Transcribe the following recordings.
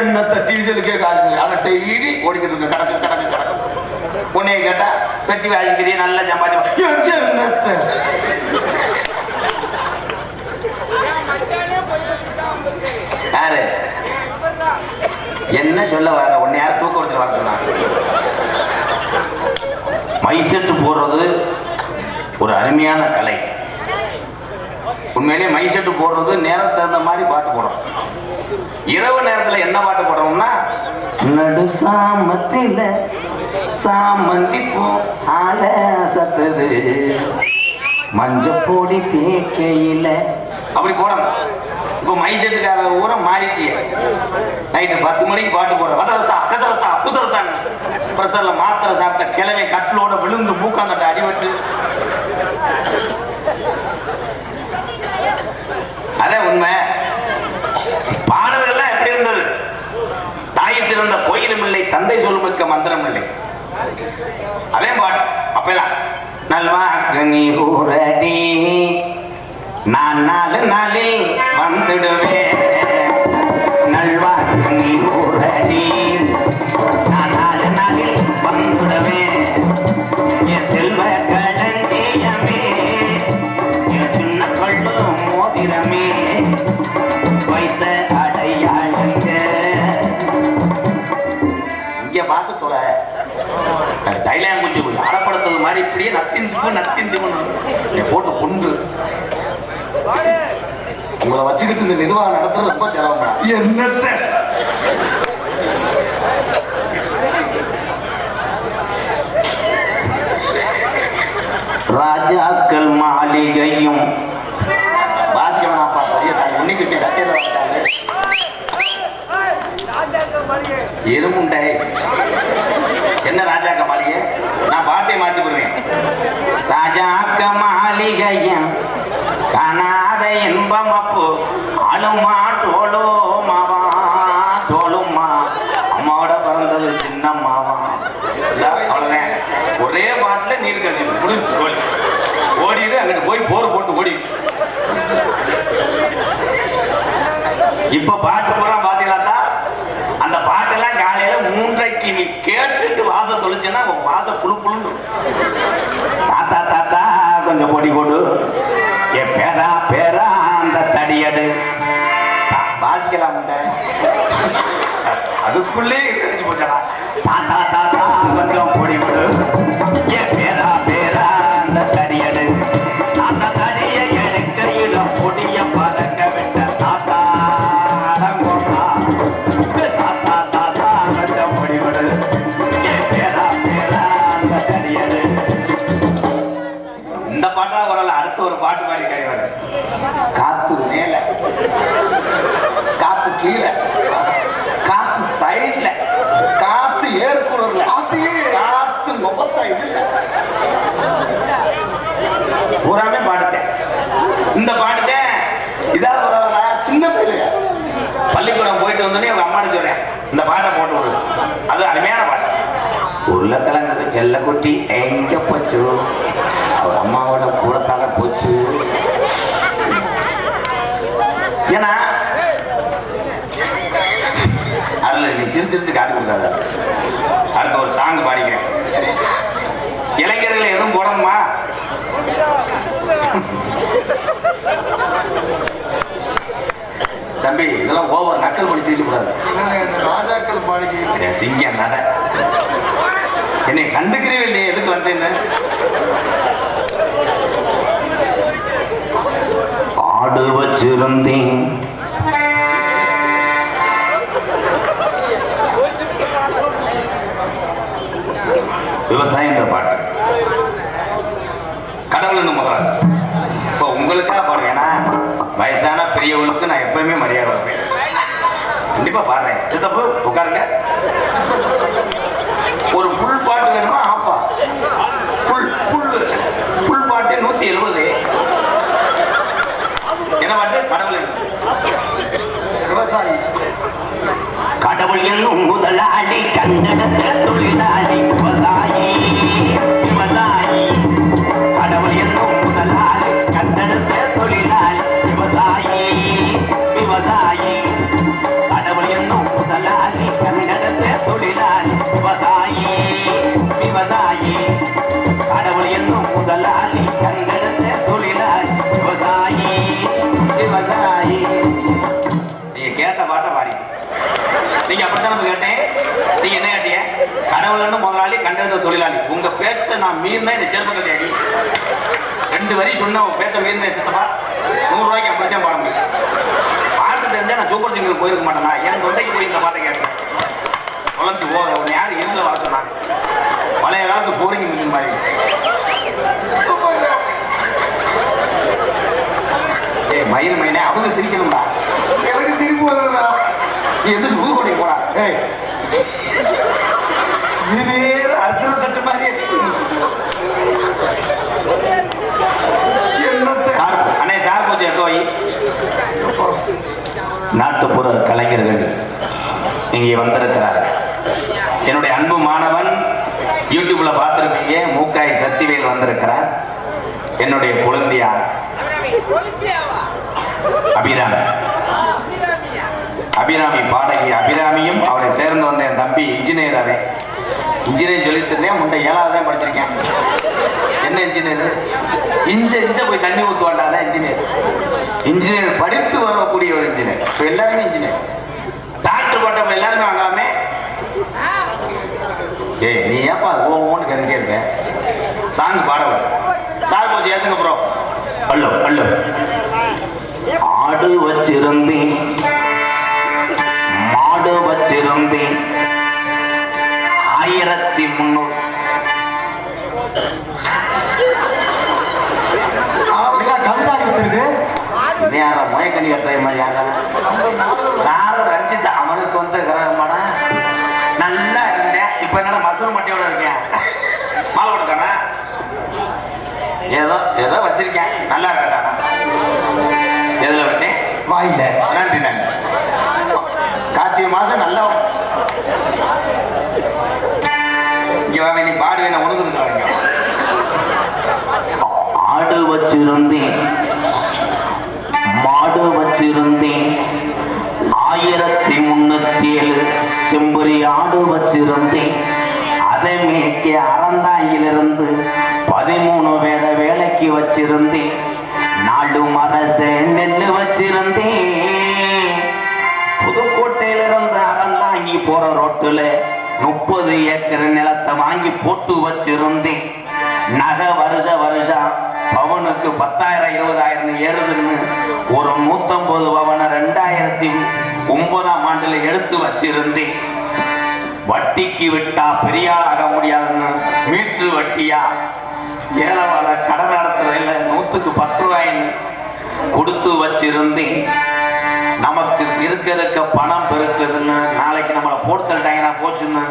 என்னத்தை டீசலுக்கே காசு இல்லை. டெய்லி ஓடிக்கிட்டு இருக்க கடக்கு கடக்கு கடக்கு. உன்னைய கேட்டா வெட்டி வாசிக்கிறீ நல்ல சம்பாதி எங்க யாரு? என்ன சொல்ல வர? உன்னை யார் தூக்க வச்சு வர சொன்னாங்க மைசெட்டு போடுறது ஒரு அருமையான கலை. உண்மையிலேயே மைசெட்டு போடுறது நேரம் தகுந்த மாதிரி பாட்டு போடுறோம் இரவு நேரத்துல என்ன பாட்டு போடுறோம்னா நடு சாமத்தில சாமந்தி பூ ஆட சத்துது. மஞ்ச பொடி தேக்கையில. அப்படி போடணும். இப்போ மைசெட்டுக்கார ஊரை மாறிட்டிய. நைட்டு பத்து மணிக்கு பாட்டு போடுற வதரசா கசரசா புசரசான்னு. பிரஷர்ல மாத்திரை சாப்பிட்ட கிழமை கட்டிலோட விழுந்து மூக்காந்தட்ட அடிபட்டு. அதே உண்மை பாடல்கள்லாம் எப்படி இருந்தது தாய் சிறந்த கோயிலும் இல்லை தந்தை சொல்லுமிக்க மந்திரம் இல்லை அதே பாட்டு அப்பெல்லாம் நல்வாக்கு நீ ஊரடி நான் நாலு நாளில் வந்துடுவேன். நல்வாக்கு நீ ஊரடி நான் நாலு நாளில் வந்துடுவேன். என் செல்வ அறப்படுத்துறது மாதிரி இப்படியே நத்திந்து நத்திந்து போட்டு கொண்டு உங்களை வச்சுக்கிட்டு இந்த நிர்வாகம் நடத்துறது ரொம்ப சிரமம் என்னத்த? ராஜாக்கள் மாளிகையும் எறும்புண்டை என்ன ராஜாக்க மாளிகை? நான் பாட்டை மாத்தி போடுவேன் ராஜாக்க மாளிகையும் காணாத இன்பம் அப்போ அழுமா டோலோ மாவா அம்மாவோட பிறந்தது சின்னம்மாவா? இல்ல, அவ்வளவுதான். ஒரே பாட்டுல நீர் கசி முடிஞ்சு ஓடி ஓடிடு அங்கிட்டு போய் போர் போட்டு ஓடி. இப்ப பாட்டு பூரா நீ கேட்டுட்டு வாச தொலைச்சுன்னா உன் வாச புழு புழுன்னு தாத்தா தாத்தா கொஞ்சம் பொடி போடு. என் பேரா பேரா அந்த தடியடு. வாசிக்கலாம் அதுக்குள்ளே தெரிஞ்சு போச்சலாம் தாத்தா தாத்தா கொஞ்சம் பொடி போடு. என் பேரா குட்டி எங்க போச்சு? அவர் அம்மாவோட கூடத்தால போச்சு. ஏன்னா அதுல நீ சிரிச்சு சிரிச்சு காட்டி கொடுக்காத. அடுத்த ஒரு சாங் பாடிக்கிறேன். இளைஞர்கள் எதுவும் போடணுமா? தம்பி இதெல்லாம் ஓவர் நக்கல் பண்ணி தீர்க்க கூடாது ராஜாக்கள் என் சிங்கம் நட. என்னை கண்டுக்கிறீங்க இல்லையே எதுக்கு வந்தேன்னு? ஆடு வச்சிருந்தேன். விவசாயன்ற பாட்டு. கடவுள் என்ன முதலாளி இப்போ உங்களுக்காக பாடுறேன் ஏன்னா வயசான பெரியவங்களுக்கு நான் எப்பவுமே மரியாதை வைப்பேன் கண்டிப்பா பாடுறேன். சித்தப்பு உட்காருங்க. ஒரு ஃபுல் பாட்டு வேணுமா? ஆப்பா ஃபுல் ஃபுல் ஃபுல் பாட்டு நூத்தி எழுபது. என்ன பாட்டு? கடவுள்? விவசாயி. கடவுள் முதலாளி கண்டெடுத்த தொழிலாளி நம்ம கேட்டேன். நீங்க என்ன கேட்டீங்க கடவுள்னு முதலாளி கண்டெடுத்த தொழிலாளி. உங்க பேச்ச நான் மீறினா இந்த சேர்ப்பை தேடி. ரெண்டு வரி சொன்ன உங்க பேச்ச மீறின சித்தப்பா. நூறு ரூபாய்க்கு அப்படித்தான் பாட முடியும். பாட்டு தெரிஞ்சா நான் சூப்பர் சிங்கர் போயிருக்க மாட்டேனா? என் தொண்டைக்கு போய் இந்த பாட்டை கேட்கிறேன் குழந்தை போ உன்னை யார் இருந்த வர சொன்னாங்க பழைய காலத்து போரிங் மிஷின் மாதிரி. ஏ மயிர் மைனே அவங்க சிரிக்கணும்டா. எனக்கு சிரிப்பு வருதுடா. நீ எந்த புதுக்கோட்டை போடா ஏய் இனிமேல் அர்ஜுன தட்டு சார்பு அண்ணே சார் கொஞ்சம் எடுத்து வை. நாட்டுப்புற கலைஞர்கள் இங்கே வந்திருக்கிறார்கள். என்னுடைய அன்பு மாணவன் யூடியூப்ல பார்த்துருப்பீங்க மூக்காய் சக்திவேல் வந்திருக்கிறார். என்னுடைய குழந்தையார் அபிராமி. அபிராமி பாடகி அபிராமியும் அவரை சேர்ந்து வந்த என் தம்பி இன்ஜினியர் அவன் இன்ஜினியர் சொல்லிட்டுருந்தேன் முண்டை ஏழாவது தான் படிச்சிருக்கேன். என்ன இன்ஜினியர் இஞ்ச இஞ்ச போய் தண்ணி ஊற்றுவாண்டாதான் இன்ஜினியர் இன்ஜினியர் படித்து வரக்கூடிய ஒரு இன்ஜினியர் இப்போ எல்லாருமே இன்ஜினியர் டாக்டர் பட்டம் எல்லாருமே வாங்கலாமே? ஏய் நீ ஏப்பா ஓ ஓன்னு கருந்தே இருக்க? சாங் பாடவர் சார் கொஞ்சம் ஏத்துங்க ப்ரோ பல்லு பல்லு. ஆடு வச்சிருந்தேன். மாடு வச்சிருந்தேன் ஆயிரத்தி முன்னூறு யாரா மயக்கணி கட்டுற மாதிரி யாரா? நம்ம நாடு நானும் ரஞ்சித் அவனுக்கு வந்து கிரகமாடா? நல்லா இருந்தேன் இப்ப என்னடா மசூர் மட்டியோட இருக்கேன் மாலை போட்டுக்கானா ஏதோ ஏதோ வச்சிருக்கேன் நல்லா இருக்கட்டானா எதுல விட்டேன் வாயில நன்றி நன்றி. கார்த்திகை மாசம் நல்லா இங்க வா நீ பாடு வேணா உனக்கு ஆடு வச்சிருந்தேன். மாடு வச்சிருந்தேன். ஆயிரத்தி முன்னூத்தி ஏழு செம்புரி ஆடு வச்சிருந்தேன். அதை மேய்க்க அறந்தாயிலிருந்து பதிமூணு வேத வேலைக்கு வச்சிருந்தேன். நாடு மரச நெல்லு வச்சிருந்தேன். போற ரோட்டுல முப்பது ஏக்கர் நிலத்தை வாங்கி போட்டு வச்சிருந்தேன் நகை வருஷ வருஷம் பவனுக்கு பத்தாயிரம் இருபதாயிரம் ஏறுதுன்னு ஒரு நூத்தம்பது பவனை ரெண்டாயிரத்தி ஒன்பதாம் ஆண்டுல எடுத்து வச்சிருந்தேன் வட்டிக்கு விட்டா பெரியாள் ஆக முடியாதுன்னு மீட்ரு வட்டியா? ஏழவாழ கடன் நடத்துறதுல நூத்துக்கு பத்து ரூபாயின்னு கொடுத்து வச்சிருந்தேன் நமக்கு இருக்க இருக்க பணம் பெருக்குதுன்னு நாளைக்கு நம்மளை போட்டு போச்சுன்னு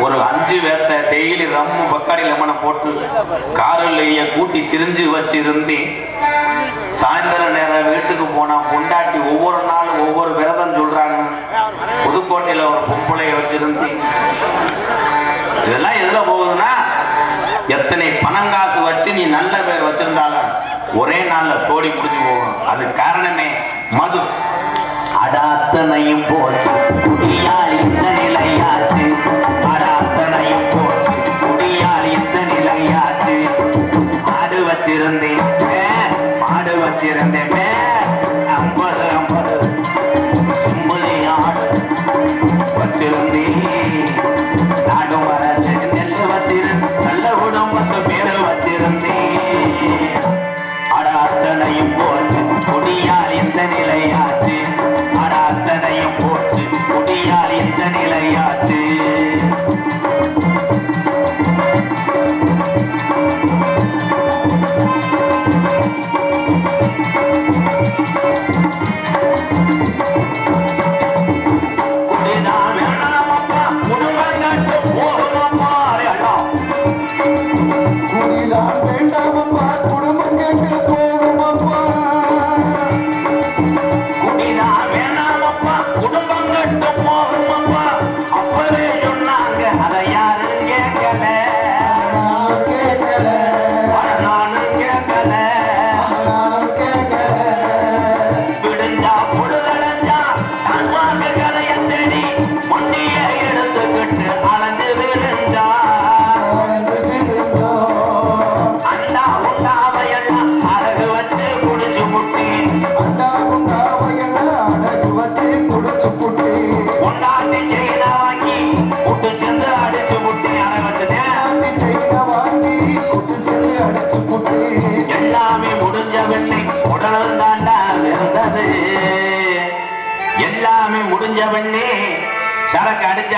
ஒரு அஞ்சு பேர்த்த டெய்லி ரம்மு பக்காடி லெமனை போட்டு காரிலேயே கூட்டி திரிஞ்சு வச்சிருந்து சாயந்தர நேரம் வீட்டுக்கு போனா பொண்டாட்டி ஒவ்வொரு நாளும் ஒவ்வொரு விரதம் சொல்றாங்க. புதுக்கோட்டையில ஒரு பொம்பளைய வச்சிருந்து இதெல்லாம் எதுல போகுதுன்னா எத்தனை பணம் காசு வச்சு நீ நல்ல பேர் வச்சிருந்தாலும் ஒரே நாள்ல சோடி முடிஞ்சு போகும். அது காரணமே மது. அடாத்தனையும் போச்சு. குடியால் இந்த நிலையாச்சு. அடாத்தனையும் போச்சு. குடியால் இந்த நிலையாச்சு. மாடு வச்சிருந்தேன். மாடு வச்சிருந்தேன்.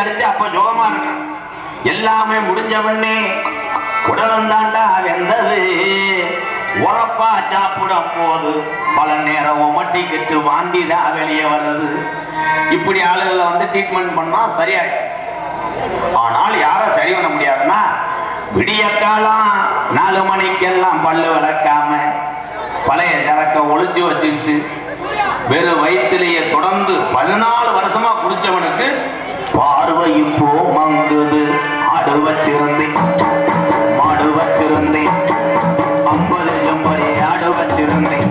அடிச்சு அடிச்சு அப்ப சுகமா இருக்கும் எல்லாமே முடிஞ்ச உடனே உடலம் தாண்டா வெந்தது. உரப்பா சாப்பிடும் போது பல நேரம் ஒமட்டிக்கிட்டு வாந்தி தான் வெளியே வர்றது. இப்படி ஆளுகளை வந்து ட்ரீட்மெண்ட் பண்ணா சரியாயிடும். ஆனால் யாரும் சரி பண்ண முடியாதுன்னா விடிய காலம் நாலு மணிக்கெல்லாம் பல்லு விளக்காம பழைய சரக்க ஒழிச்சு வச்சுக்கிட்டு வெறும் வயிற்றுலேயே தொடர்ந்து பதினாலு வருஷமா குடிச்சவனுக்கு பார்வை இப்போ மங்குது ஆடு வச்சிருந்தேன் மாடு வச்சிருந்தேன் ஐம்பது ஜம்பரே ஆடு வச்சிருந்தேன்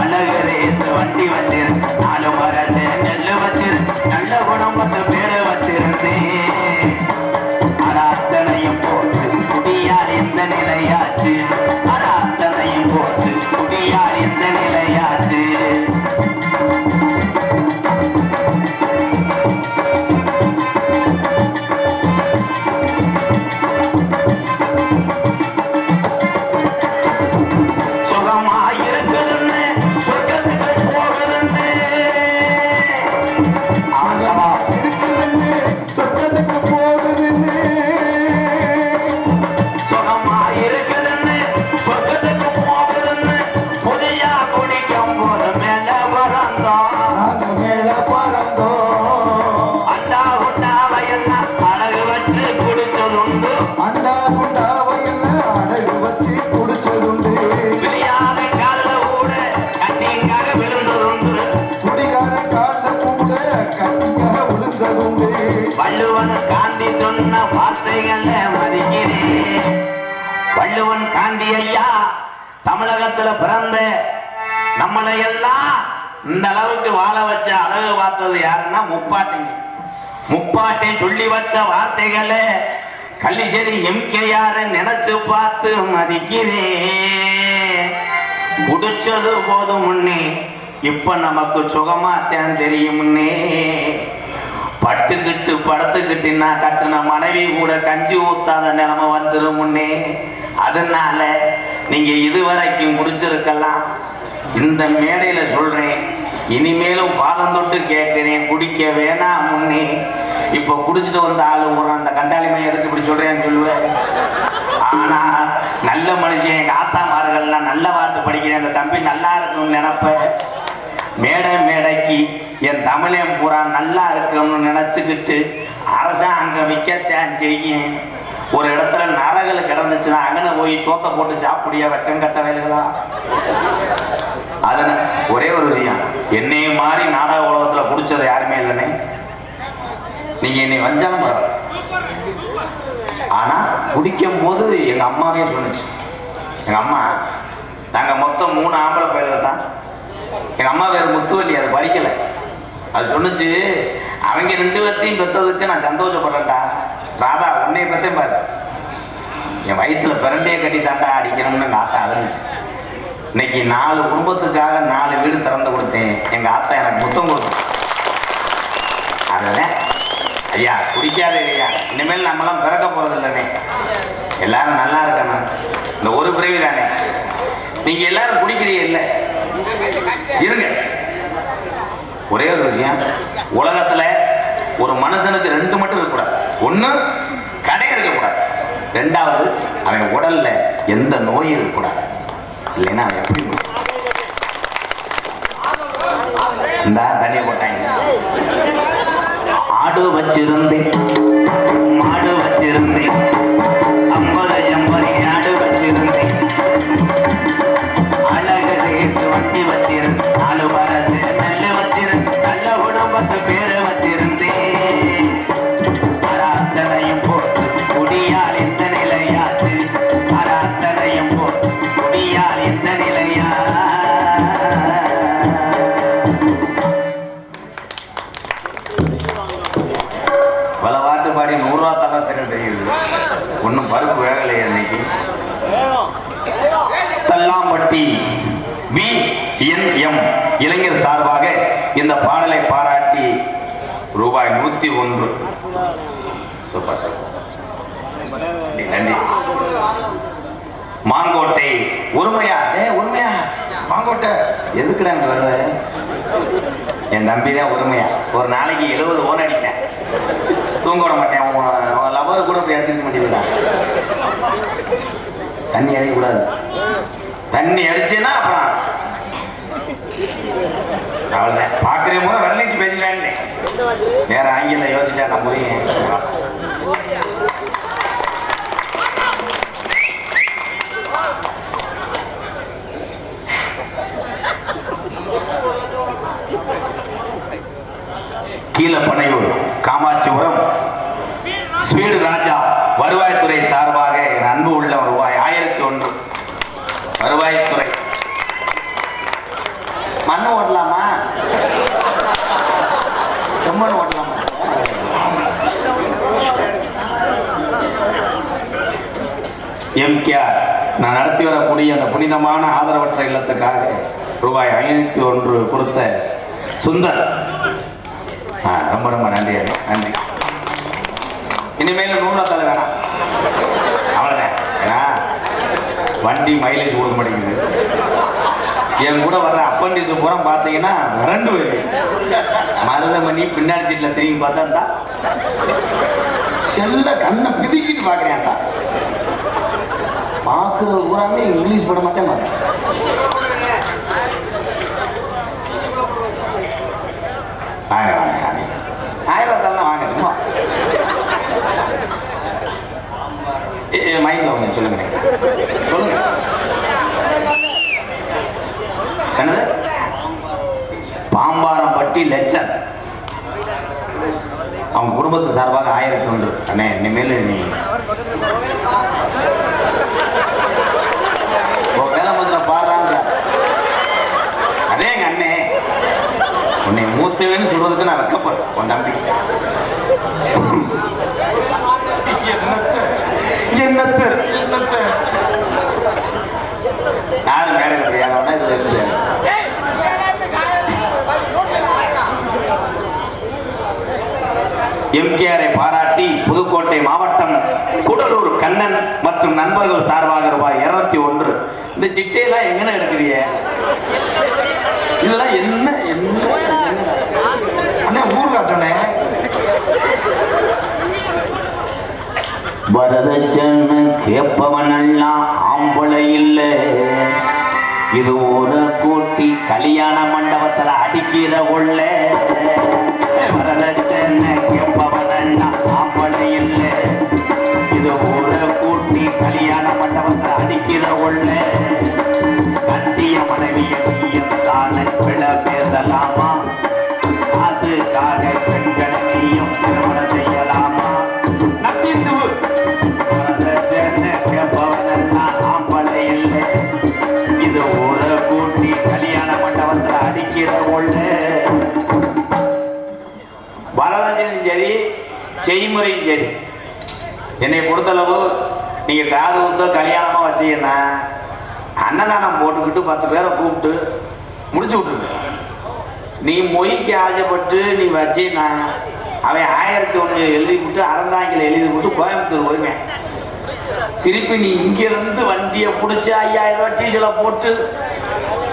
அழகு ரேச வண்டி வச்சிருந்தேன் நாலு மரத்தை நெல்லு வச்சிருந்தேன் நல்ல குடும்பத்து பேரை வச்சிருந்தேன். வள்ளுவன் காந்தி ஐயா தமிழகத்துல பிறந்த நம்மளை எல்லாம் இந்த அளவுக்கு வாழ வச்ச அழகு பார்த்தது யாருன்னா முப்பாட்டிங்க. முப்பாட்டை சொல்லி வச்ச வார்த்தைகளே கள்ளிசேரி எம்கேஆர் நினைச்சு பார்த்து மதிக்கிறே குடிச்சது போதும் முன்னே இப்ப நமக்கு சுகமாத்தான் தெரியும் முன்னே. பட்டுக்கிட்டு படுத்துக்கிட்டு நான் கட்டின மனைவி கூட கஞ்சி ஊத்தாத நிலைமை வந்துடும் முன்னே. அதனால நீங்க இதுவரைக்கும் குடிச்சிருக்கலாம் இந்த மேடையில சொல்றேன். இனிமேலும் பாதம் தொட்டு கேட்கிறேன். குடிக்க வேணாம் முன்னே. இப்ப குடிச்சிட்டு வந்த ஆளு ஒரு அந்த கண்டாளி மையம் எதுக்கு இப்படி சொல்றேன்னு சொல்லுவேன் ஆனா நல்ல மனுஷன் எங்க ஆத்தாமார்கள்லாம் நல்ல வார்த்தை படிக்கிறேன். அந்த தம்பி நல்லா இருக்கும்னு நினைப்பேன் மேடை மேடைக்கு என் தமிழன் பூரா நல்லா இருக்கணும்னு நினைச்சுக்கிட்டு அரசாங்கம் விற்கத்தான் செய்யும். ஒரு இடத்துல நரகள் கிடந்துச்சுன்னா அங்கன போய் சோத்த போட்டு சாப்பிடியா வெக்கம் கட்ட வேலைகளா? அதன ஒரே ஒரு விஷயம். என்னைய மாதிரி நாடக உலகத்துல பிடிச்சது யாருமே இல்லைனே. நீங்க என்னை வஞ்சாலும் பரவாயில்ல. ஆனா குடிக்கும் போது எங்க அம்மாவே சொன்னுச்சு. எங்க அம்மா நாங்க மொத்தம் மூணு ஆம்பளை பயிர்கள் தான். எங்க அம்மா பேர் முத்துவல்லி அது படிக்கல. அது சொன்னுச்சு அவங்க ரெண்டு பேர்த்தையும் பெற்றதுக்கு நான் சந்தோஷப்படுறேன்டா. ராதா உன்னை பெத்தேன் பாரு. என் வயிற்றுல பிறண்டையே கட்டி தாண்டா அடிக்கணும்னு எங்கள் ஆத்தா அழுந்துச்சு இன்னைக்கு நாலு குடும்பத்துக்காக நாலு வீடு திறந்து கொடுத்தேன். எங்க ஆத்தா எனக்கு முத்தம் கொடுத்தேன். அதுதான் ஐயா குடிக்காதே ஐயா. இனிமேல் நம்மளாம் பிறக்க போறது இல்லைனே எல்லாரும் நல்லா இருக்கணும். இந்த ஒரு பிறவி தானே. நீங்க எல்லாரும் குடிக்கிறீ இல்லை? இருங்க. ஒரே ஒரு விஷயம். உலகத்துல ஒரு மனுஷனுக்கு ரெண்டு மட்டும் இருக்கக்கூடாது. ஒன்று கடை இருக்கக்கூடாது. ரெண்டாவது அவன் உடல்ல எந்த நோய் இருக்கக்கூடாது. இல்லைன்னா அவன் எப்படி இருப்பான்? இந்தா தண்ணியை போட்டாங்க. ஆடு வச்சிருந்தேன். நூத்தி ஒன்று. சூப்பர் நன்றி, மாங்கோட்டை உரிமையா ஏ உண்மையா மாங்கோட்டை. எதுக்குடா இங்க வர்ற? என் தம்பி தான் உரிமையா ஒரு நாளைக்கு எழுபது ஓன் அடிப்பேன். தூங்க விட மாட்டேன். அவன் லவர் கூட போய் அடிச்சிருக்க மாட்டேங்குதா தண்ணி அடிக்கக்கூடாது தண்ணி அடிச்சேன்னா அப்புறம் அவ்வளோதான் பார்க்குற முறை வரலிச்சு பேசிக்கலான்னு. வேற ஆங்கில யோசிச்சா நான் புரியும் கீழப்பனையூர் காமாட்சிபுரம் ஸ்வீடு ராஜா வருவாய் சார்பாக என் அன்பு உள்ள ரூபாய் ஆயிரத்தி ஒன்று வருவாய்த்துறை மண்ணு ஓட்டலாமா செம்மண் ஓட்டலாமா எம்கேஆர் நான் நடத்தி அந்த புனிதமான ஆதரவற்ற இல்லத்துக்காக ரூபாய் ஐநூத்தி ஒன்று கொடுத்த சுந்தர். ரொம்ப ரொம்ப நன்றி நன்றி. இனிமேல் நூலத்தில் வேணாம் அவ்வளோதான் ஏன்னா வண்டி மைலேஜ் கொடுக்க மாட்டேங்குது. என் கூட வர்ற அப்பண்டிஸ் பூரா பார்த்தீங்கன்னா மிரண்டு வருது மருதமணி பின்னாடி சீட்டில் திரும்பி பார்த்தா செல்ல கண்ணை பிதுக்கிட்டு பார்க்குறேன்டா. பார்க்குறது பூராமே இங்கிலீஷ் படம் மட்டும் பார்த்தேன் வாங்க வாங்க வாங்க. ஆயிரம் ரூபாய் வாங்க ஏ வாங்க சொல்லுங்க. சொல்லுங்க. என்னது? பாம்பாரம்பட்டி லட்சன் அவங்க குடும்பத்து சார்பாக ஆயிரத்தி ஒன்று. அண்ணே இனிமேல் நீ உன் வேலை மதுரை பாடுறாங்க அதே எங்க அண்ணே உன்னை மூத்தவன்னு சொல்றதுக்கு நான் வெக்கப்பட்டேன் உன் தம்பி என்னத்த? என்னத்த? யாரு மேடையில் தெரியாதவனா இதுல இருந்து எம்கேஆரை பாராட்டி புதுக்கோட்டை மாவட்டம் கூடலூர் கண்ணன் மற்றும் நண்பர்கள் சார்பாக ரூபாய் இருநூத்தி ஒன்று. இந்த சிட்டையெல்லாம் எங்கன எடுக்கிறீங்க இதெல்லாம் என்ன என்ன? அண்ணா ஊர் காட்டணே வரதட்சணை கேட்பவன் எல்லாம் ஆம்பளை இல்லை. இது ஒரு கூட்டி கல்யாண மண்டபத்துல அடிக்கிற உள்ள வரதட்சணை கேட்பவன் எல்லாம் ஆம்பளை இல்லை. இது ஒரு கூட்டி கல்யாண மண்டபத்துல அடிக்கிற உள்ள கட்டிய மலை மண்டபத்துல சரி செய்முறையும் சரி. என்னை பொறுத்தளவு நீங்க காது ஊத்த கல்யாணமாக வச்சீங்கன்னா அன்னதானம் போட்டுக்கிட்டு பத்து பேரை கூப்பிட்டு முடிச்சு விட்டுருங்க. நீ மொய்க்கு ஆசைப்பட்டு நீ வச்சீன்னா அவன் ஆயிரத்தி ஒன்று எழுதி விட்டு அறந்தாங்கில எழுதி விட்டு கோயம்புத்தூர் வருவேன் திருப்பி நீ இங்கிருந்து வண்டியை பிடிச்சி ஐயாயிரம் ரூபாய் டீசலை போட்டு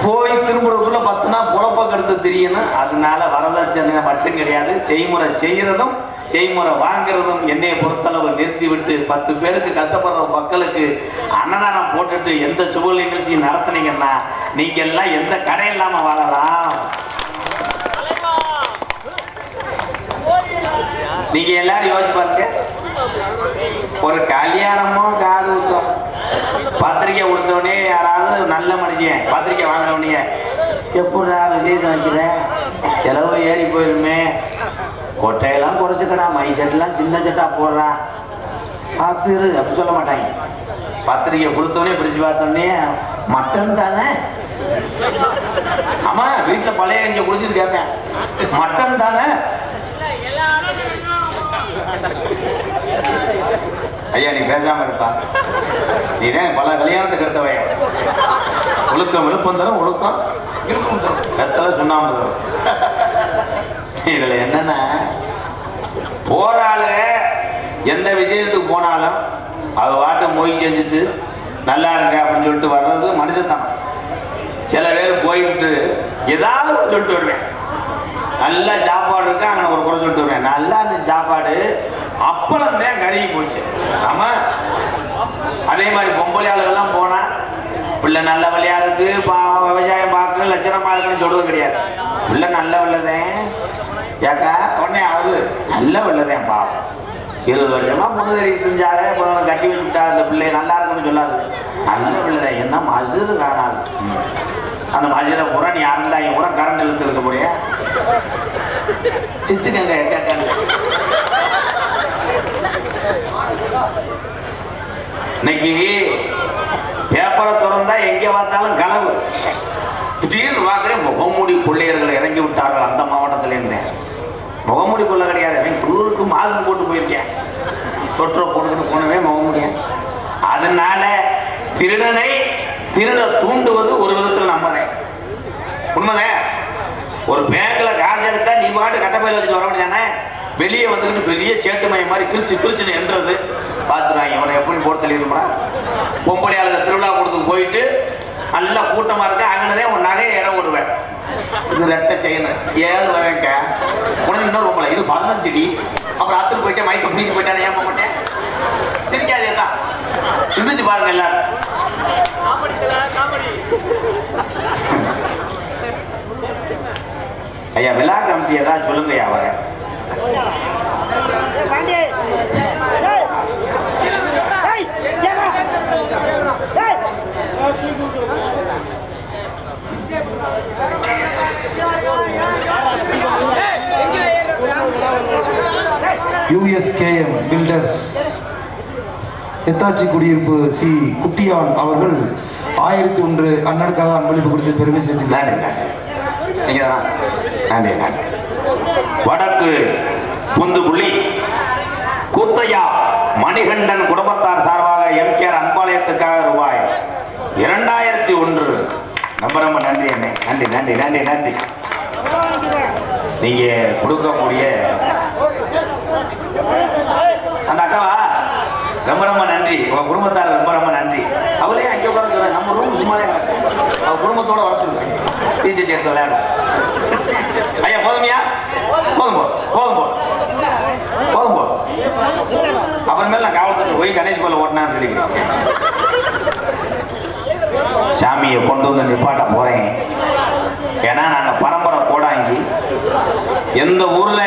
போய் திரும்புறதுக்குள்ள பத்து நாள் புழப்ப கெடுத்து தெரியணும். அதனால வரதட்சணை மட்டும் கிடையாது. செய்முறை செய்கிறதும் செய்முறை வாங்குறதும் என்னைய பொறுத்தளவு நிறுத்தி விட்டு பத்து பேருக்கு கஷ்டப்படுற மக்களுக்கு அன்னதானம் போட்டுட்டு எந்த சுப நிகழ்ச்சியும் நடத்துனீங்கன்னா நீங்க எல்லாம் எந்த கடை இல்லாம வாழலாம். நீங்க எல்லாரும் யோசிச்சு பாருங்க. ஒரு கல்யாணமும் காது ஊத்தம் பத்திரிக்கை கொடுத்தவனே நல்ல பத்திரிக்கை வாங்கினவனே எப்படா விசேஷம் வைக்கிற? செலவு ஏறி போயிருமே. கொட்டையெல்லாம் குறைச்சிக்கடா. மை செட்டெல்லாம் சின்ன செட்டா போடுறா. பார்த்து இரு அப்படி சொல்ல மாட்டாங்க. பத்திரிக்கை கொடுத்தவனே பிடிச்சு பார்த்தோடனே மட்டன் தானே? ஆமா வீட்டுல பழைய கஞ்சி குடிச்சிட்டு கேட்பேன் மட்டன் தானே? ஐயா நீ பேசாம இருப்பா. நீ தான் பல கல்யாணத்துக்கு எடுத்தவையா ஒழுக்கம் விழுப்பம் தரும் ஒழுக்கம் இருக்கும் தரும். கத்தல சுண்ணாம்பு தரும் இதுல என்னன்னா போறாளு எந்த விஷயத்துக்கு போனாலும் அவ வாட்ட மொய் செஞ்சுட்டு நல்லா இருங்க அப்படின்னு சொல்லிட்டு வர்றது மனுஷன் சில பேர் போயிட்டு ஏதாவது சொல்லிட்டு வருவேன். நல்ல சாப்பாடு இருக்கு அங்கே ஒரு குறை சொல்லிட்டு வருவேன். நல்லா இருந்துச்சு சாப்பாடு அப்பளம் தான் கருகி போச்சு. ஆமா. அதே மாதிரி பொம்பளை ஆளுகள்லாம் போனா பிள்ளை நல்ல வழியா இருக்கு. பா விவசாயம் பார்க்க லட்சணமா இருக்குன்னு சொல்றது கிடையாது. பிள்ளை நல்ல வல்லதேன் ஏக்கா உடனே ஆகுது நல்ல வல்லதேன் பாவம். இருபது வருஷமா பொண்ணு தெரிய செஞ்சாலே அப்புறம் கட்டி விட்டுட்டா அந்த பிள்ளை நல்லா இருக்குன்னு சொல்லாது. நல்ல பிள்ளைதான் என்ன மசுறு காணாது. அந்த மசுரை பூரா நீ அறந்தாங்க பூரா கரண்ட் இழுத்து இருக்க முடிய சிச்சுக்கங்க இன்னைக்கு எங்கே பார்த்தாலும் கனவு. திடீர்னு பார்க்குறேன் முகமூடி கொள்ளையர்கள் இறங்கி விட்டார்கள் அந்த மாவட்டத்தில் இருந்தேன் முகமூடி கொள்ள கிடையாது. அவன் குளிருக்கு மாஸ்க் போட்டு போயிருக்கேன். சொற்றை போட்டுக்கிட்டு போனவே முகமூடியன் அதனால திருடனை திருட தூண்டுவது ஒரு விதத்தில் நம்புறேன் உண்மைதான்? ஒரு பேங்க்ல காசு எடுத்தா நீ பாட்டு கட்டப்பையில வச்சுட்டு வர முடியாதானே வெளியே வந்துக்கிட்டு பெரிய சேட்டு மையம் மாதிரி கிரிச்சு கிழிச்சுன்னு என்றது. பார்த்துருவாங்க இவனை எப்படி போட்டு தள்ளிடுமா பொம்பளை ஆளுங்க திருவிழா கொடுத்து போயிட்டு நல்லா கூட்டமா இருக்க? அங்கனதே உன் நகையை இடம் விடுவேன் இது ரெட்டை செய்யணும் ஏழு வரேங்க உடனே இன்னொரு பொம்பளை. இது பதினஞ்சு டி. அப்புறம் அத்துட்டு போயிட்டேன். மயக்க முடிஞ்சு போயிட்டானே. ஏன் போட்டேன் மாட்டேன்? சிரிக்காதே தான் சிந்திச்சு பாருங்க எல்லாரும். ஐயா விழா கமிட்டி ஏதாவது சொல்லுங்க ஐயா வரேன் யூஎஸ்கேஎம் பில்டர்ஸ் எத்தாச்சி குடியிருப்பு சி. குட்டியான் அவர்கள் ஆயிரத்தி ஒன்று அண்ணனுக்காக அன்பளிப்பு கொடுத்து பெருமை சேர்த்துக்கிறார் நன்றி தான். நன்றி நன்றி. வடக்கு பொந்துபுள்ளி கூத்தையா மணிகண்டன் குடும்பத்தார் சார்பாக எம்கேஆர் அன்பாலயத்துக்காக ரூபாய் இரண்டாயிரத்தி ஒன்று. ரொம்ப ரொம்ப நன்றி அண்ணே. நன்றி நன்றி நன்றி நன்றி. நீங்க கொடுக்கக்கூடிய அந்த அக்காவா? ரொம்ப ரொம்ப நன்றி. உங்க குடும்பத்தார் ரொம்ப ரொம்ப நன்றி. அவளே அங்கே உட்காந்து நம்ம ரூம் சும்மாவே அவ குடும்பத்தோட வர டீச்சர் எடுத்து விளையாட. ஐயா போதுமையா போதும் போதும் போதும் போதும் போதும் போதும் அப்புறமேல நான் காவல்துறை போய் கணேஷ் கோல ஓட்டினான்னு சொல்லி சாமியை கொண்டு வந்து நிப்பாட்ட போறேன். ஏன்னா நாங்க பரம்பரை கோடாங்கி எந்த ஊர்ல